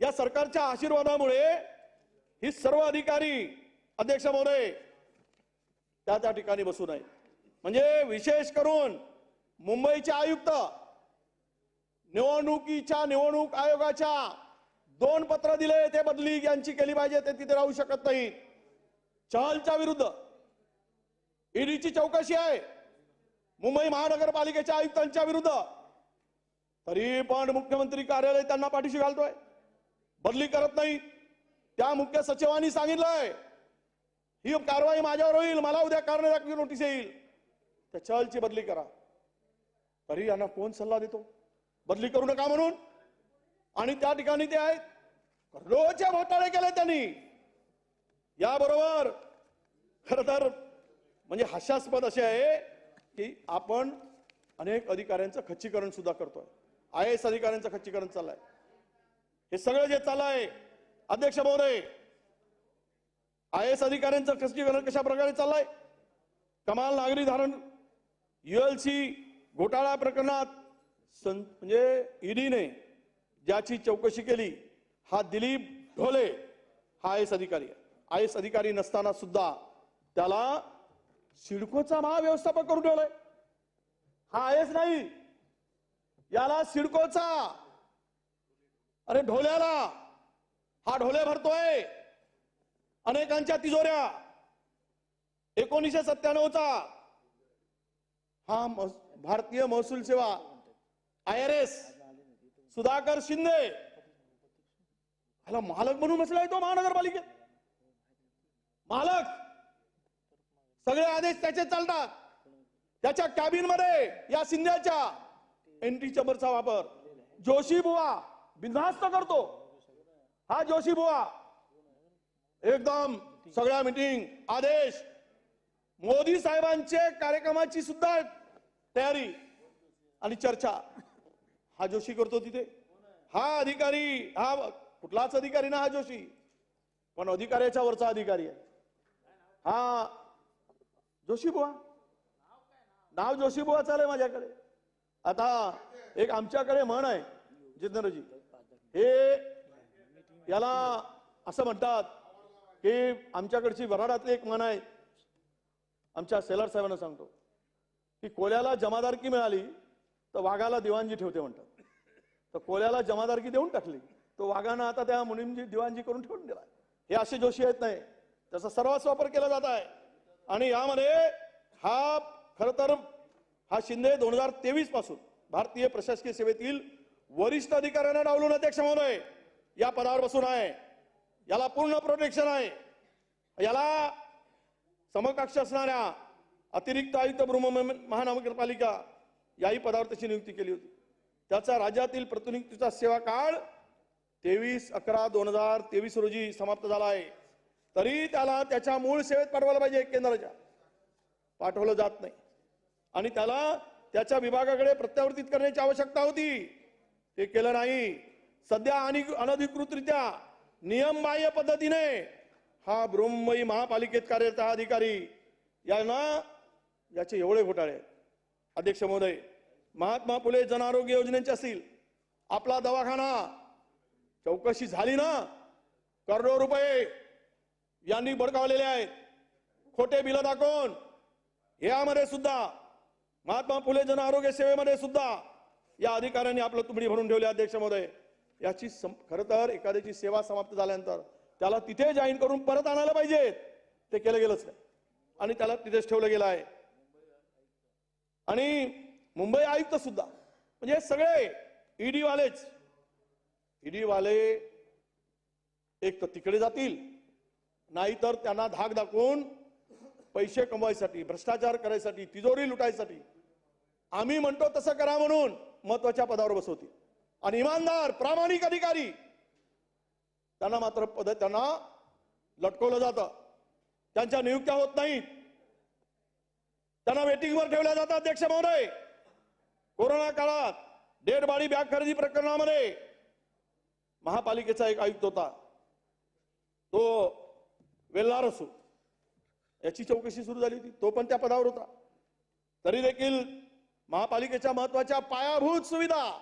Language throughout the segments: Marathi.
या सरकारच्या आशीर्वादामुळे ही सर्व अधिकारी अध्यक्ष महोदय त्या त्या ठिकाणी बसून आहे म्हणजे विशेष करून मुंबईचे आयुक्त निवडणुकीच्या निवडणूक आयोगाच्या दोन पत्र दिले ते बदली यांची केली पाहिजे ते तिथे राहू शकत नाही. चहलच्या विरुद्ध ईडीची चौकशी आहे. मुंबई महानगरपालिकेच्या आयुक्तांच्या विरुद्ध. तरी पण मुख्यमंत्री कार्यालय त्यांना पाठीशी घालतोय. बदली करत नाही. त्या मुख्य सचिवांनी सांगितलंय ही कारवाई माझ्यावर होईल मला उद्या कारण दाखवी नोटीस येईल. त्या चहलची बदली करा. तरी यांना कोण सल्ला देतो? बदली करू नका म्हणून. आणि त्या ठिकाणी ते आहेत. रोजच्या घोटाळे केले त्यांनी. याबरोबर खर तर म्हणजे हास्यास्पद असे आहे की आपण अनेक अधिकाऱ्यांचं खच्चीकरण सुद्धा करतोय. आय एस अधिकाऱ्यांचं खच्चीकरण चाललंय. हे सगळं जे चाललंय अध्यक्ष महोदय आय एस अधिकाऱ्यांचं खच्चीकरण कशा प्रकारे चाललंय? कमाल नागरी धारण युएलसी घोटाळा प्रकरणात सं म्हणजे ईडीने ज्याची चौकशी केली हा दिलीप ढोले हा आय एस अधिकारी आय एस अधिकारी नसताना सुद्धा त्याला सिडकोचा महाव्यवस्थापक करून ठेवलाय. हा आय एस नाही याला सिडकोचा अरे ढोल्याला! हा ढोले भरतोय. अनेकांच्या तिजोऱ्या. एकोणीसशे सत्त्याण्णवचा. हा भारतीय महसूल सेवा. I R S. Sudhakar Shinde. ह्याला मालक म्हणून बसलाय तो महानगरपालिकेत. मालक! सगळे आदेश त्याचे चालतात. त्याच्या कॅबिनमध्ये या शिंद्याच्या एंट्री चंबरचा वापर. जोशी बुवा. बिनधास्त करतो. हा जोशी बुवा. एकदम सगळ्या मिटिंग आदेश. मोदी साहेबांचे कार्यक्रमाची सुद्धा तयारी आणि चर्चा. हा जोशी करतो तिथे. हा अधिकारी हा कुठलाच अधिकारी ना हा जोशी. पण अधिकाऱ्याच्या वरचा अधिकारी आहे. हा जोशी बुवा. नाव जोशी बुवा चालय माझ्याकडे. आता एक आमच्याकडे म्हण आहे जितेंद्रजी. हे याला असं म्हणतात की आमच्याकडची वराडातली एक म्हण आहे. आमच्या सेलर साहेबांना सांगतो. की कोल्याला जमादारकी मिळाली तर वाघाला दिवाणजी ठेवते म्हणतात. तर कोल्याला जमादारकी देऊन टाकली तो वाघानं आता त्या मुनींची दिवाणजी करून ठेवून दिला. हे असे जोशी आहेत नाही. त्याचा सर्वांच वापर केला जात आहे. आणि यामध्ये हा खर तर हा शिंदे दोन हजार तेवीसपासून भारतीय प्रशासकीय सेवेतील वरिष्ठ अधिकाऱ्यांना डावलून अध्यक्ष महोदय या पदावर बसून आहे. याला पूर्ण प्रोटेक्शन आहे. याला समकक्ष असणाऱ्या अतिरिक्त आयुक्त ब्रह्म महानगरपालिका याही पदावर त्याची नियुक्ती केली होती. त्याचा राज्यातील प्रतिनियुक्तीचा सेवा काळ तेवीस अकरा दोन हजार तेवीस रोजी समाप्त झाला आहे. तरी त्याला त्याच्या मूळ सेवेत पाठवायला पाहिजे केंद्राच्या. पाठवलं जात नाही. आणि त्याला त्याच्या विभागाकडे प्रत्यावर्तित करण्याची आवश्यकता होती. ते केलं नाही. सध्या आणि अनधिकृतरित्या नियमबाह्य पद्धतीने हा बृहन्मुंबई महापालिकेत कार्यरत हा अधिकारी यांना याचे एवढे घोटाळे अध्यक्ष महोदय महात्मा फुले जन आरोग्य योजनेचे असतील आपला दवाखाना चौकशी झाली ना? करोडो रुपये यांनी बडकावलेले आहेत. खोटे बिलं दाखवून. यामध्ये सुद्धा महात्मा फुले जन आरोग्य सेवेमध्ये सुद्धा या अधिकाऱ्यांनी आपलं तुमडी भरून ठेवली अध्यक्ष महोदय याची खरं तर एखाद्याची सेवा समाप्त झाल्यानंतर त्याला तिथे जॉईन करून परत आणायला पाहिजे ते केलं गेलंच नाही. आणि त्याला तिथेच ठेवलं गेलं आहे. आणि मुंबई आयुक्त सुद्धा म्हणजे सगळे ईडी वालेच ईडी वाले एक तर तिकडे जातील नाहीतर त्यांना धाक दाखवून पैसे कमवायसाठी भ्रष्टाचार करायसाठी तिजोरी लुटायसाठी आम्ही म्हणतो तसं करा म्हणून. महत्त्वाच्या पदावर बसवतील आणि इमानदार प्रामाणिक अधिकारी. त्यांना मात्र पद त्यांना लटकवलं जातं. त्यांच्या नियुक्त्या होत नाहीत. त्यांना वेटिंगवर ठेवल्या जातात अध्यक्ष महोदय. कोरोना काळात डेड बॉडी बॅग खरेदी प्रकरणामध्ये महापालिकेचा एक आयुक्त होता. तो वेल्लार असो. याची चौकशी सुरू झाली होती. तो पण त्या पदावर होता. तरी देखील महापालिकेच्या महत्त्वाच्या पायाभूत सुविधा.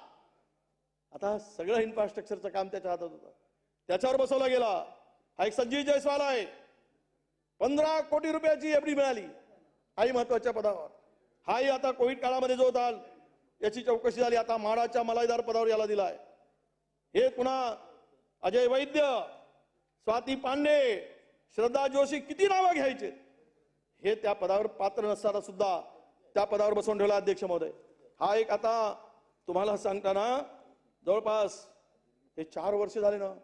आता सगळं इन्फ्रास्ट्रक्चरचं काम त्याच्या हातात होतं. त्याच्यावर बसवला गेला. हा एक संजीव जयस्वाल आहे. पंधरा कोटी रुपयाची एफडी मिळाली. हाही महत्त्वाच्या पदावर. हाही आता कोविड काळामध्ये जो होता याची चौकशी झाली. आता म्हाडाच्या मलाईदार पदावर याला दिलाय. हे पुन्हा अजय वैद्य स्वाती पांडे श्रद्धा जोशी किती नावं घ्यायचे? हे त्या पदावर पात्र नसताना सुद्धा त्या पदावर बसवून ठेवला अध्यक्ष महोदय. हा एक आता तुम्हाला सांगताना जवळपास हे चार वर्ष झाले ना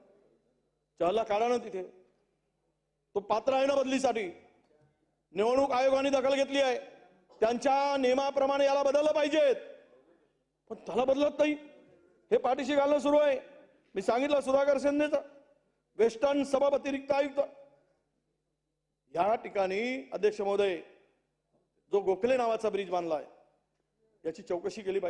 चहलला काढा ना तिथे. तो पात्र आहे ना बदलीसाठी. निवडणूक आयोगाने दखल घेतली आहे. त्यांच्या नियमाप्रमाणे याला बदललं पाहिजेत. पण त्याला बदलत नाही. हे पाठीशी घालणं सुरू आहे. मी सांगितलं सुधाकर शिंदेचा वेस्टर्न सभापतिरिक्त आयुक्त. या ठिकाणी अध्यक्ष महोदय जो गोखले नावाचा ब्रिज बांधलाय याची चौकशी केली पाहिजे.